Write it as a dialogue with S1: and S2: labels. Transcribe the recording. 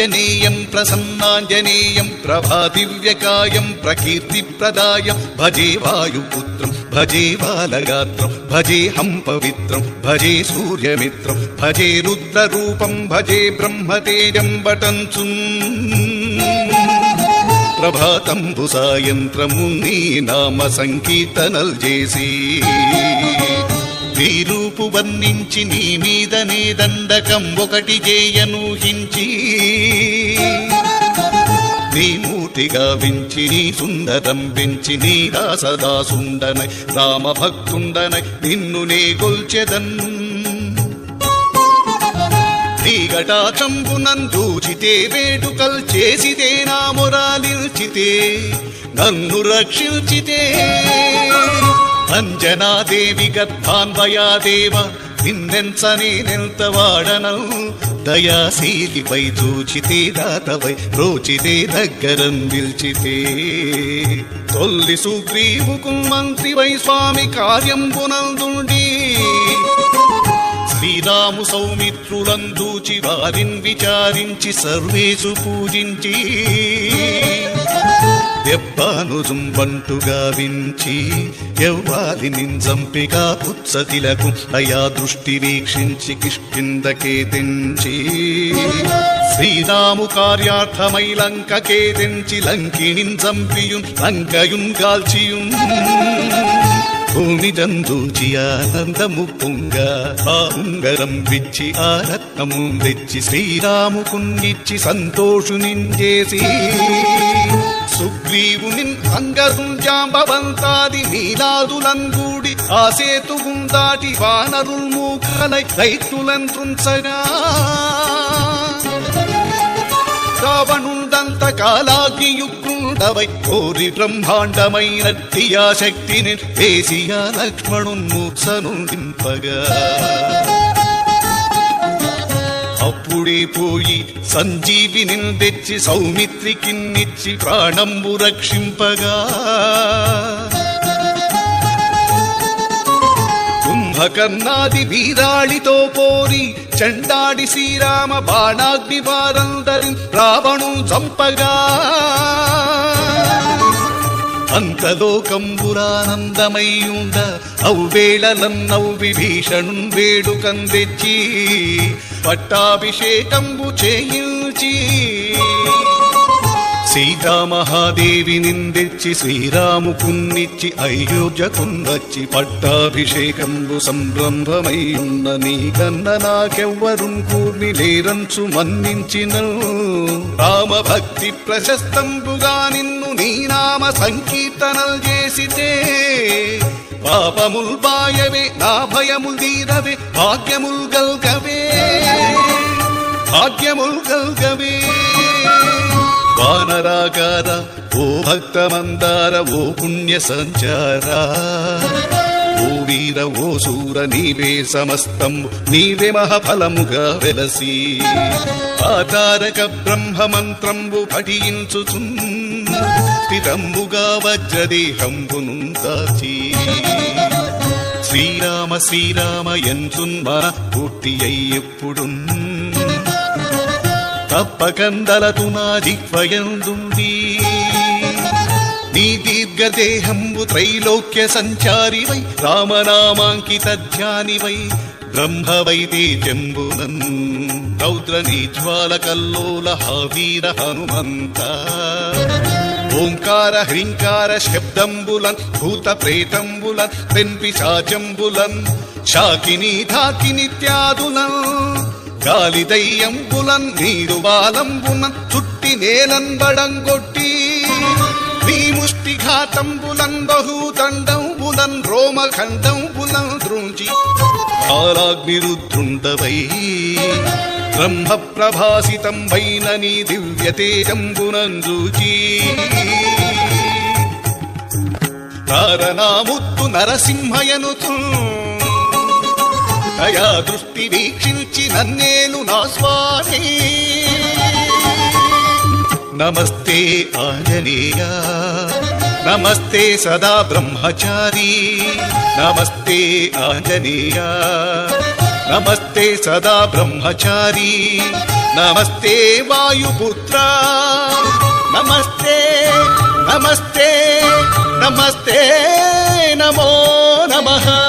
S1: ఆంజనేయం ప్రసన్నాంజనేయం ప్రభాదివ్యకాయం ప్రకీర్తిప్రదాయం భజే వాయుపుత్రం భజే బాలగాత్రం భజే హం పవిత్రం భజే సూర్యమిత్రం భజే రుద్రరూపం భజే బ్రహ్మతేజం బటంచు ప్రభాతంబు సాయంత్రము నీ నామ సంకీర్తనలు చేసి నీ రూపు వర్ణించి నీ మీదనే దండకం ఒకటి చేయనూహించి మూర్తిగా వించి నీ సుందరం పెంచి నీ దాసదాసుండనై రామ భక్తుండనై నిన్ను నే గొల్చెదన్. నీ గటాచంబునందూచితే వేడుకల్ చేసితే నా మొరాలిల్చితే నన్ను రక్షించితే అంజనాదేవి గర్భాన్వయా గర్భాన్వయాదేవ నిన్నెంచని నెంత వాడనల్. దయాశీలిపై చూచితే దాతవై రోచితే దగ్గరం నిల్చితే. తొల్లి సుగ్రీవుకు మంత్రివై స్వామి కార్యం పునందుండి శ్రీరాము సౌమిత్రులందూచి వారిని విచారించి సర్వేసు పూజించి. దెబ్బను జుంబంటుగా వించి ఎవ్వాలి నింజంపిగా పుత్సతిలకు అయా దృష్టి వీక్షించి కిష్కిందకే తెంచి. శ్రీరాము కార్యార్థమై లంకకే తెంచి లంకిణిన్ చంపియున్ లంకయున్ కాల్చియున్ భూమి దందూచి ఆనందము పొంగ ఆ ఉంగరం విచ్చి ఆ రత్నము తెచ్చి శ్రీరాముకున్నిచ్చి సంతోషునించేసి సుగ్రీవుని ಸುಗ್ರೀವುನಿನ್ ಅಂಗದುಂಜಾಂಬವಂತಾದಿ ನೀಲಾದುಲಂಗೂಡಿ ಆಸೇತುಗುಂ ದಾಟಿ ವಾನರುಲ್ ಮೂಕಲೈ ರೈತುಲಂತೃಂಸಗಾ ராவணுந்தந்த காலாகியுக்குண்டவை போரி பிரம்மாண்டமை நட்டியா சக்தி நிற்கேசியா லக்ஷ்மணுன் மூர்சனும் பகா పోయి సంజీవిని తెచ్చి సౌమిత్రికిన్నిచ్చి ప్రాణంబు రక్షింపగా. కుంభకర్ణాది వీరాళితో పోరి చండాడి శ్రీరామ బాణాగ్ని వారందరి రావణు చంపగా. అంతలోకంబురానందమయ్యుండ ఔవేళలన్నౌ విభీషణున్ వేడుకం తెచ్చి పట్టాభిషేకంబు చేయించి సీతామహాదేవి నిందెచ్చి శ్రీరాముకున్నిచ్చి అయోధ్యకున్నచ్చి పట్టాభిషేకంబు సంరంభమయ్యున్న నీ కన్న నాకెవ్వరున్ కూర్మి లేరంచు మన్నించిన రామ భక్తి ప్రశస్తంబుగా నిన్ను నీ నామ సంకీర్తనలు చేసితే పాపముల్ బాయవే నా భయముల్ తీరవే భాగ్యముల్ గల్గవే. భాగ్యముల్ గల్గవే వానరాగార ఓ భక్తమందార ఓ పుణ్య సంచార ఓ వీర ఓ సూర నీవే సమస్తం నీవే మహఫలముగా వెలసి ఆతారక బ్రహ్మ మంత్రంబు పఠించుచున్ స్థితంబుగా వజ్రదేహంబును దాచి శ్రీరామ శ్రీరామ ఎంచున్ మన పూర్తి అయ్యెప్పుడున్ తప్పకందలతు నా జిహ్వయందుంది నీ దీర్ఘదేహంబు త్రైలోక్య సంచారివై రామనామాంకిత ధ్యానివై బ్రహ్మవై జంబునన్ రౌద్ర నీజ్వాల కల్లోల హవీర హనుమంత ఓంకార హ్రీంకార శబ్దంబులన్ భూత ప్రేతంబులన్ పెన్పిశాచంబులన్ శాకిని ధాకి నిత్యాదులన్ గాలి దయ్యంబులన్ నీరు బాలంబున చుట్టి నేనంబడంగొట్టి నీ ముష్టి ఘాతంబులన్ బహుదండంబులన్ రోమఖండంబులన్ ద్రుంచి కాలాగ్నిరుద్రుండవై బ్రహ్మ ప్రభాసితం వైన నీ దివ్యతేజంబునంజూచి తారనాముత్తు నరసింహయనుతూ దయా దృష్టి వీక్షించి నన్నేలు నా స్వామి. నమస్తే ఆంజనేయ. నమస్తే సదా బ్రహ్మచారి. నమస్తే ఆంజనేయ. నమస్తే సదా బ్రహ్మచారి. నమస్తే వాయుపుత్ర. నమస్తే నమస్తే నమస్తే నమో నమః.